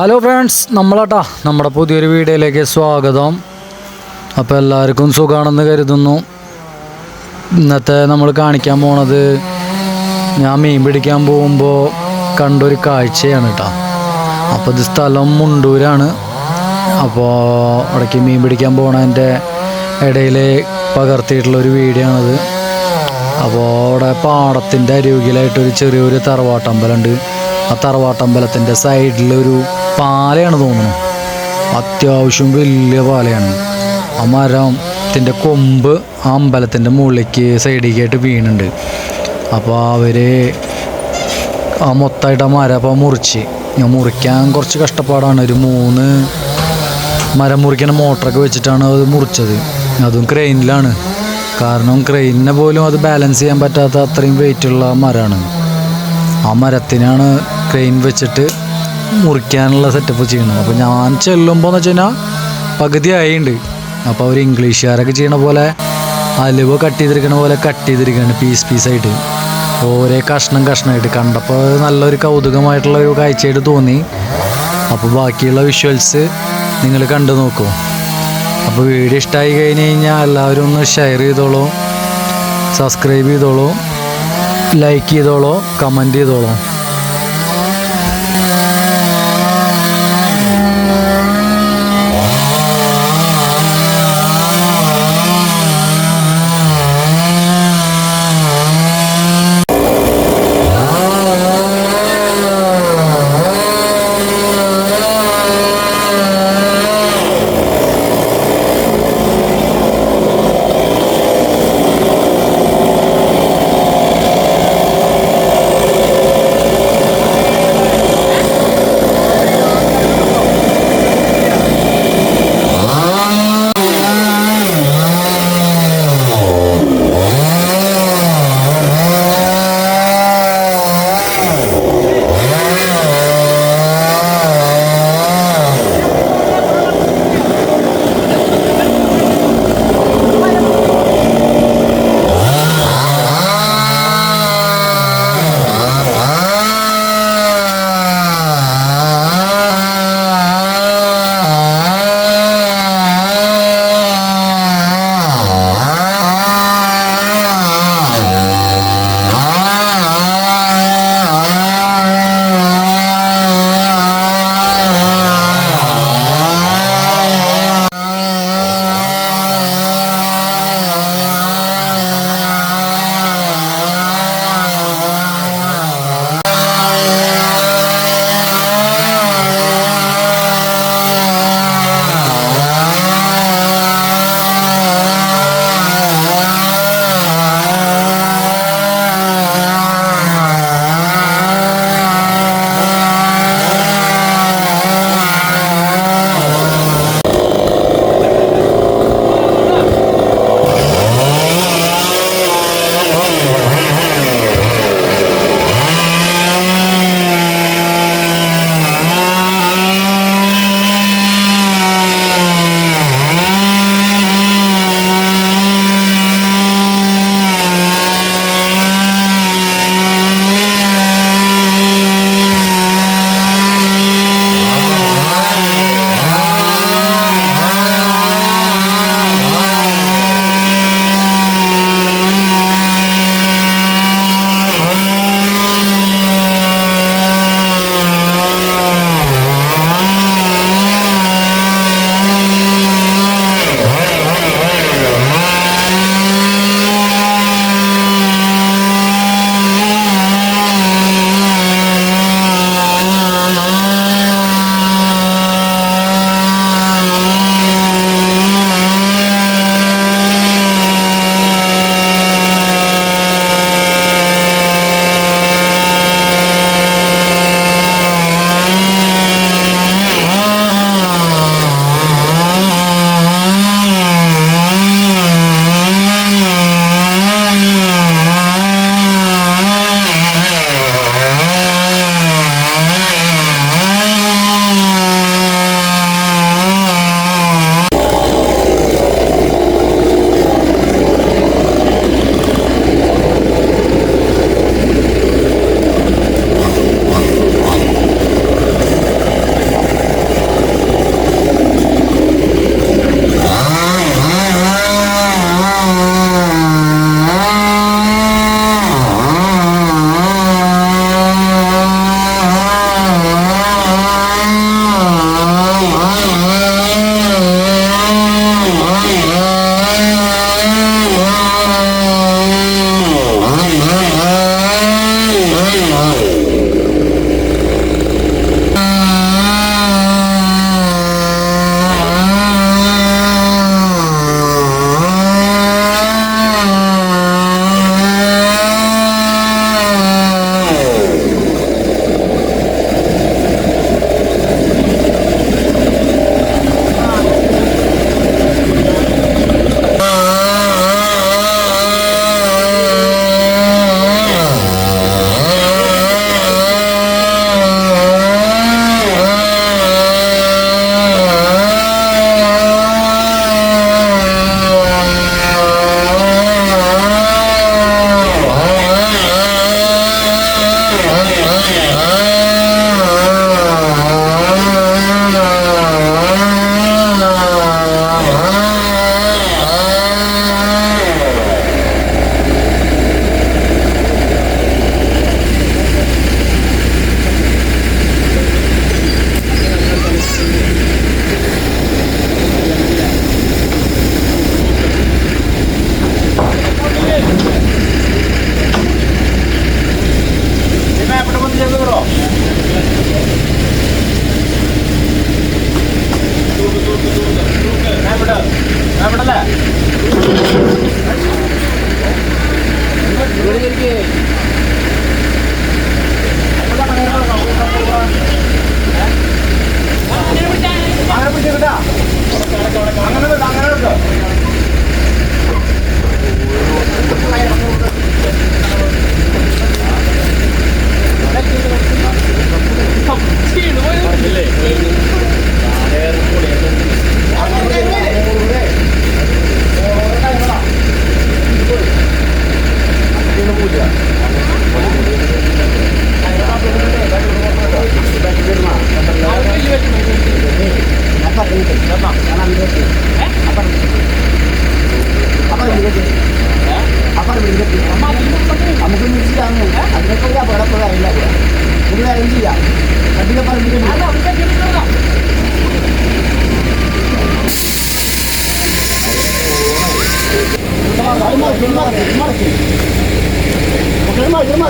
Hello friends നമ്മളാട്ടാ നമ്മുടെ പുതിയൊരു വീഡിയോയിലേക്ക് സ്വാഗതം. അപ്പോൾ എല്ലാവർക്കും സുഖമാണെന്ന് കരുതുന്നു. ഇന്നത്തെ നമ്മൾ കാണിക്കാൻ പോണത് ഞാൻ മീൻ പിടിക്കാൻ പോകുമ്പോൾ കണ്ടൊരു കാഴ്ചയാണ് കേട്ടോ അപ്പോൾ ഇത് സ്ഥലം മുണ്ടൂരാണ്. അപ്പോൾ ഇടയ്ക്ക് മീൻ പിടിക്കാൻ പോണതിന്റെ ഇടയിൽ പകർത്തിയിട്ടുള്ള ഒരു വീഡിയോ ആണിത്. അപ്പോൾ അവിടെ പാടത്തിന്റെ അരികിലായിട്ടൊരു ചെറിയൊരു തറവാട്ടമ്പലമുണ്ട് ആ തറവാട്ടമ്പലത്തിന്റെ സൈഡിലൊരു പാലയാണ് തോന്നുന്നു. അത്യാവശ്യം വലിയ പാലയാണ്. ആ മരത്തിന്റെ കൊമ്പ് ആ അമ്പലത്തിന്റെ മുകളിലേക്ക് സൈഡിലേക്കായിട്ട് വീണുണ്ട്. അപ്പോൾ അവർ ആ മൊത്തമായിട്ട് ആ മരം അപ്പോൾ മുറിച്ച്. ഞാൻ മുറിക്കാൻ കുറച്ച് കഷ്ടപ്പാടാണ്. ഒരു മൂന്ന് മരം മുറിക്കണ മോട്ടറൊക്കെ വെച്ചിട്ടാണ് അത് മുറിച്ചത്. അതും ക്രെയിനിലാണ്. കാരണം ക്രെയിനിനെ പോലും അത് ബാലൻസ് ചെയ്യാൻ പറ്റാത്ത അത്രയും വെയിറ്റുള്ള മരമാണ്. ആ മരത്തിനാണ് ക്രെയിൻ വെച്ചിട്ട് മുറിക്കാനുള്ള സെറ്റപ്പ് ചെയ്യണം അപ്പോൾ ഞാൻ ചെല്ലുമ്പോൾ എന്ന് വെച്ച് കഴിഞ്ഞാൽ പകുതി ആയിണ്ട്. അപ്പോൾ അവർ ഇംഗ്ലീഷുകാരൊക്കെ ചെയ്യണ പോലെ അലുവ കട്ട് ചെയ്തിരിക്കണ പോലെ കട്ട് ചെയ്തിരിക്കുകയാണ് പീസ് പീസായിട്ട് ഓരോ കഷ്ണം കഷ്ണമായിട്ട് കണ്ടപ്പോൾ നല്ലൊരു കൗതുകമായിട്ടുള്ള ഒരു കാഴ്ചയായിട്ട് തോന്നി. അപ്പോൾ ബാക്കിയുള്ള വിഷ്വൽസ് നിങ്ങൾ കണ്ടു നോക്കൂ. അപ്പോൾ വീഡിയോ ഇഷ്ടമായി കഴിഞ്ഞ് കഴിഞ്ഞാൽ എല്ലാവരും ഒന്ന് ഷെയർ ചെയ്തോളൂ. സബ്സ്ക്രൈബ് ചെയ്തോളൂ. ലൈക്ക് ചെയ്തോളൂ. കമന്റ് ചെയ്തോളൂ. കൂടുതലേക്ക്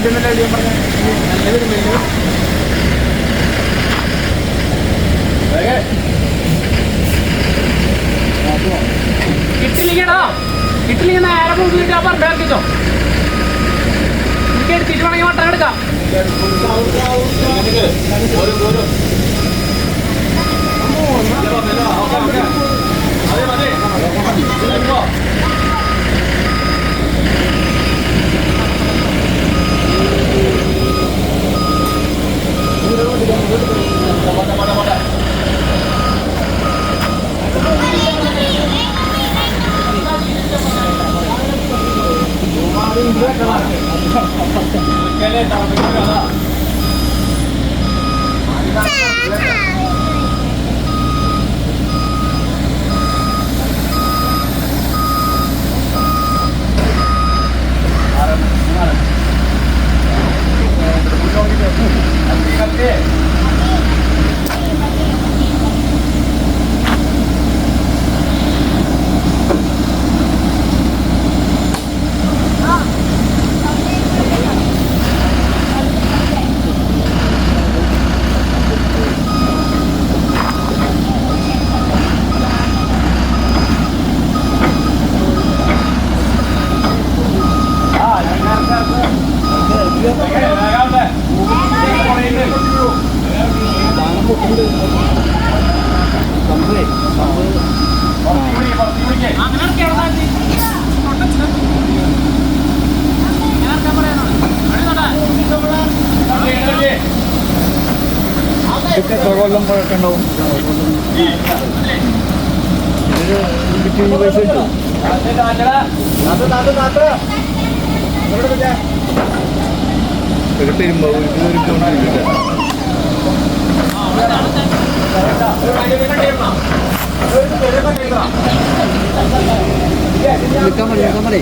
വണ്ടി പറഞ്ഞേ. കിട്ടില്ലെങ്കിടാ കിട്ടില്ലെങ്കിൽ നേരെ മുമ്പിലിട്ട് ആ പറഞ്ഞ ഇറക്കിച്ചോ എനിക്ക് എടുത്തിട്ട് വേണമെങ്കിൽ എടുക്കാം. ಇದೆ നോട്ടെ. പോയൊക്കെ ഉണ്ടാവും പൈസ കിട്ടും നിൽക്കാൻ മതി നിൽക്കാൻ മതി